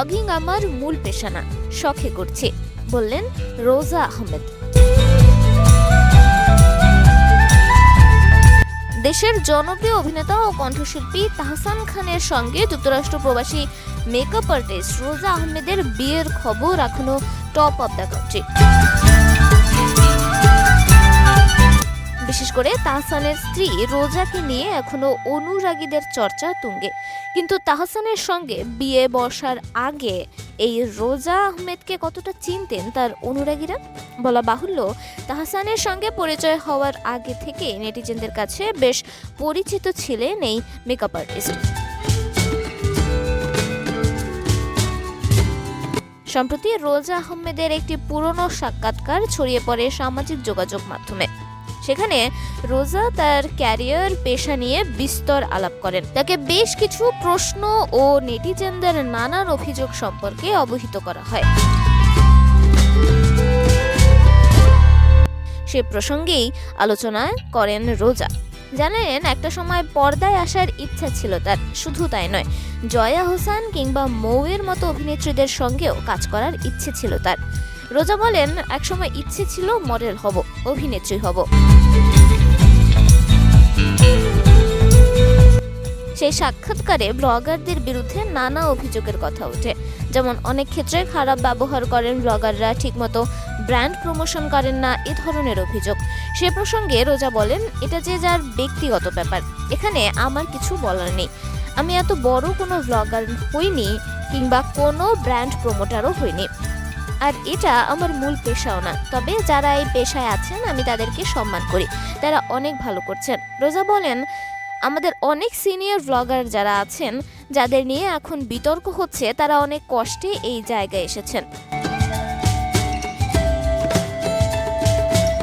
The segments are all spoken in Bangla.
ব্লগিং আমার মূল পেশা না শখে করছি, বললেন রোজা আহমেদ। দেশের জনপ্রিয় অভিনেতা ও কণ্ঠশিল্পী তাহসান খানের সঙ্গে যুক্তরাষ্ট্র প্রবাসী মেকআপ আর্টিস্ট রোজা আহমেদের বিয়ের খবর এখনও টপ অব দ্য কান্ট্রি বিশেষ করে তাহসানের স্ত্রী রোজাকে নিয়ে এখনও অনুরাগীদের চর্চা তুঙ্গে। কিন্তু তাহসানের সঙ্গে বিয়ে বসার আগে এই রোজা আহমেদকে কতটা চিনতেন তার অনুরাগীরা? বলা বাহুল্য, তাহসানের সঙ্গে পরিচয় হওয়ার আগে থেকে নেটিজেনদের কাছে বেশ পরিচিত ছিলেন এই মেকআপ আর্টিস্ট। সম্প্রতি রোজা আহমেদের একটি পুরনো সাক্ষাৎকার ছড়িয়ে পড়ে সামাজিক যোগাযোগ মাধ্যমে। সেখানে রোজা তার ক্যারিয়ার পেশা নিয়ে বিস্তর আলাপ করেন। তাকে বেশ কিছু প্রশ্ন ও নেটিজেনদের নানান অভিযোগ সম্পর্কে অবহিত করা হয়। সে প্রসঙ্গেই আলোচনা করেন রোজা। জানেন, একটা সময় পর্দায় আসার ইচ্ছা ছিল তার, শুধু তাই নয়। জয়া হোসেন কিংবা মৌয়ের মতো অভিনেত্রীদের সঙ্গেও কাজ করার ইচ্ছে ছিল তার। রোজা বলেন, একসময় ইচ্ছে ছিল মডেল হব, অভিনেত্রী হব। সেই সাক্ষাৎকারে ব্লগারদের বিরুদ্ধে নানা অভিযোগের কথা ওঠে। যেমন, অনেক ক্ষেত্রে খারাপ ব্যবহার করেন ব্লগাররা, ঠিকমতো ব্র্যান্ড প্রমোশন করেন না, এ ধরনের অভিযোগ। সে প্রসঙ্গে রোজা বলেন, এটা যে যার ব্যক্তিগত ব্যাপার, এখানে আমার কিছু বলার নেই। আমি এত বড় কোনো ব্লগার হইনি কিংবা কোনো ব্র্যান্ড প্রমোটারও হইনি। আর এটা আমার মূল পেশাও না। তবে যারা এই পেশায় আছেন, আমি তাদেরকে সম্মান করি। তারা অনেক ভালো করছেন। রোজা বলেন, আমাদের অনেক সিনিয়র ব্লগার যারা আছেন, যাদের নিয়ে এখন বিতর্ক হচ্ছে, তারা অনেক কষ্টে এই জায়গায় এসেছেন।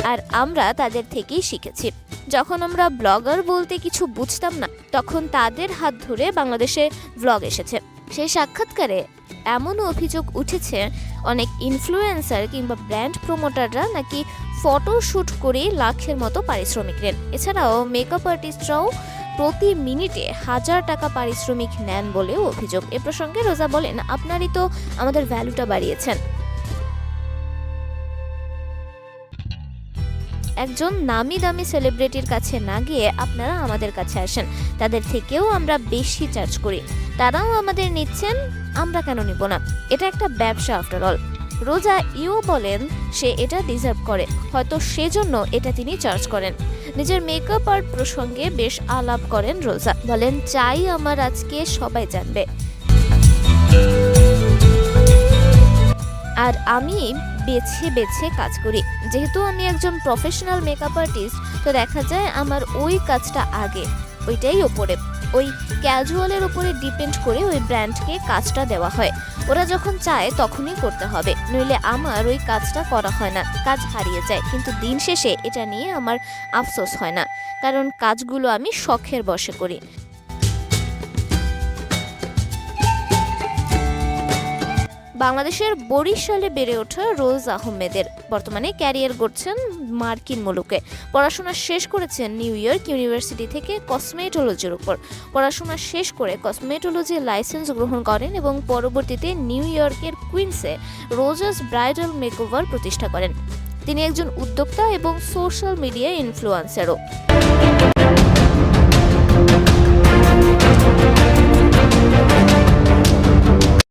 আর আমরা তাদের থেকেই শিখেছি। যখন আমরা ব্লগার বলতে কিছু বুঝতাম না, তখন তাদের হাত ধরে বাংলাদেশে ব্লগ এসেছে। সেই সাক্ষাৎকারে এমনও অভিযোগ উঠেছে অনেক ইনফ্লুয়েন্সার কিংবা ব্র্যান্ড প্রমোটাররা নাকি ফটো শ্যুট করে লাখের মতো পারিশ্রমিক নেন। এছাড়াও মেকআপ আর্টিস্টরাও প্রতি মিনিটে হাজার টাকা পারিশ্রমিক নেন বলেও অভিযোগ। এ প্রসঙ্গে রোজা বলেন, আপনারই তো আমাদের ভ্যালুটা বাড়িয়েছেন। একজন নামি দামি সেলিব্রিটির কাছে না গিয়ে আপনারা আমাদের কাছে আসেন। তাদের থেকেও আমরা বেশি চার্জ করি। তারাও আমাদের নিচ্ছেন আমরা কেন নিব না? এটা একটা ব্যবসা আফটার অল রোজা ইউ বলেন, সে এটা ডিজার্ভ করে। হয়তো সেজন্য এটা তিনি চার্জ করেন। নিজের মেকআপ আর্ট প্রসঙ্গে বেশ আলাপ করেন রোজা। বলেন, চাই আমার আজকে সবাই জানবে। আর আমি বেছে বেছে কাজ করি। যেহেতু আমি একজন প্রফেশনাল মেকআপ আর্টিস্ট তো দেখা যায় আমার ওই কাজটা আগে। ওইটাই ওপরে। ওই ক্যাজুয়ালের উপরে ডিপেন্ড করে ওই ব্র্যান্ডকে কাজটা দেওয়া হয়। ওরা যখন চায় তখনই করতে হবে। নইলে আমার ওই কাজটা করা হয় না, কাজ হারিয়ে যায়। কিন্তু দিন শেষে এটা নিয়ে আমার আফসোস হয় না। কারণ কাজগুলো আমি শখের বসে করি। বাংলাদেশের বরিশালে বেড়ে ওঠা রোজ আহমেদের। বর্তমানে ক্যারিয়ার গড়ছেন মার্কিন মুলুকে। পড়াশোনা শেষ করেছেন নিউ ইয়র্ক ইউনিভার্সিটি থেকে কসমেটোলজির উপর। পড়াশোনা শেষ করে কসমেটোলজি লাইসেন্স গ্রহণ করেন এবং পরবর্তীতে নিউ ইয়র্কের কুইন্সে রোজাস ব্রাইডাল মেকওভার প্রতিষ্ঠা করেন। তিনি একজন উদ্যোক্তা এবং সোশ্যাল মিডিয়া ইনফ্লুয়েন্সারও।